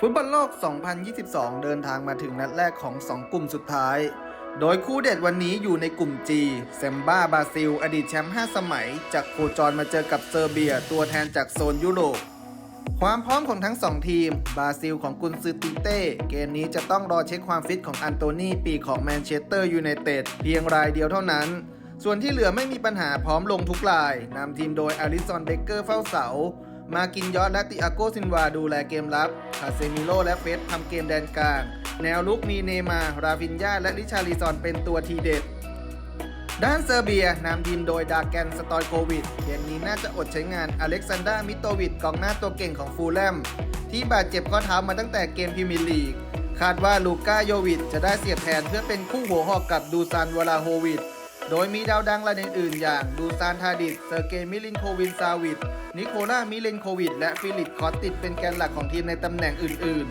ฟุตบอลโลก 2022 เดินทางมาถึงนัดแรกของ 2 กลุ่มสุดท้าย โดยคู่เด็ดวันนี้อยู่ในกลุ่ม G เซมบ้าบราซิล อดีตแชมป์ 5 สมัย จากโคจรมาเจอกับเซอร์เบีย ตัวแทนจากโซนยุโรป ความพร้อมของทั้ง 2 ทีม บราซิลของกุนซือติเต้ เกมนี้จะต้องรอเช็คความฟิตของอันโตนีปีของแมนเชสเตอร์ยูไนเต็ดเพียงรายเดียวเท่านั้น ส่วนที่เหลือไม่มีปัญหาพร้อมลงทุกรายนำทีมโดยอาริซอนเบเกอร์เฝ้าเสา มากินยอดและติอาโกซินวาดูแลเกมรับคาเซมิโลและเฟสทำเกมแดนกลาง แนวลุกมีเนมา ราฟินยาและลิชาริซอนเป็นตัวทีเด็ด ด้านเซอร์เบียนำทีมโดยดาแกนสตอยโควิดเกมนี้น่าจะอดใช้งานอเล็กซานดรามิโตวิดกองหน้าตัวเก่งของฟูลแลม ที่บาดเจ็บข้อเท้ามาตั้งแต่เกมพรีเมียร์ลีก คาดว่าลูก้าโยวิดจะได้เสียบแทนเพื่อเป็นคู่หัวหอกกับดูซานวลาโฮวิด โดยมีดาวดังรายอื่นๆ อย่างดูซานทาดิสเซอร์เกย์มิลินโควินซาวิดนิโคล่ามิเลนโควิด และฟิลิปคอตติดเป็นแกนหลักของทีมในตำแหน่งอื่น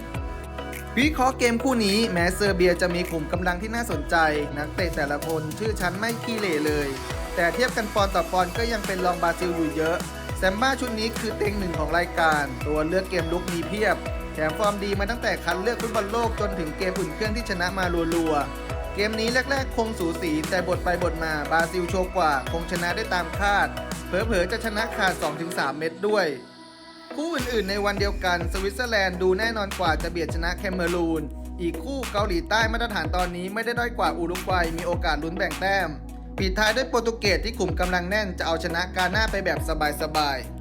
ๆวิเคราะห์เกมคู่นี้แม้เซอร์เบียจะมีกลุ่มกำลังที่น่าสนใจ นักเตะแต่ละคนชื่อชั้นไม่ขี้เหร่เลย แต่เทียบกันปอนต่อปอนก็ยังเป็นรองบราซิลอยู่เยอะแซมบ้าชุดนี้คือเต็งหนึ่งของรายการ ตัวเลือกเกมลุกมีเพียบ แถมฟอร์มดีมาตั้งแต่คัดเลือกฟุตบอลโลกจนถึงเกมอุ่นเครื่องที่ชนะมารัวๆ เกมนี้แรกๆ คงสูสีแต่บทไปบทมาบราซิลโชว์กว่า คงชนะได้ตามคาด เผลอๆ จะชนะขาด 2-3 เม็ดด้วย คู่อื่นๆ ในวันเดียวกัน สวิตเซอร์แลนด์ดูแน่นอนกว่าจะเบียดชนะแคมเมรูน อีกคู่เกาหลีใต้มาตรฐานตอนนี้ไม่ได้ด้อยกว่าอุรุกวัยมีโอกาสลุ้นแบ่งแต้มปิดท้ายด้วยโปรตุเกสที่กลุ่มกำลังแน่นจะเอาชนะกาหน้าไปแบบสบายๆ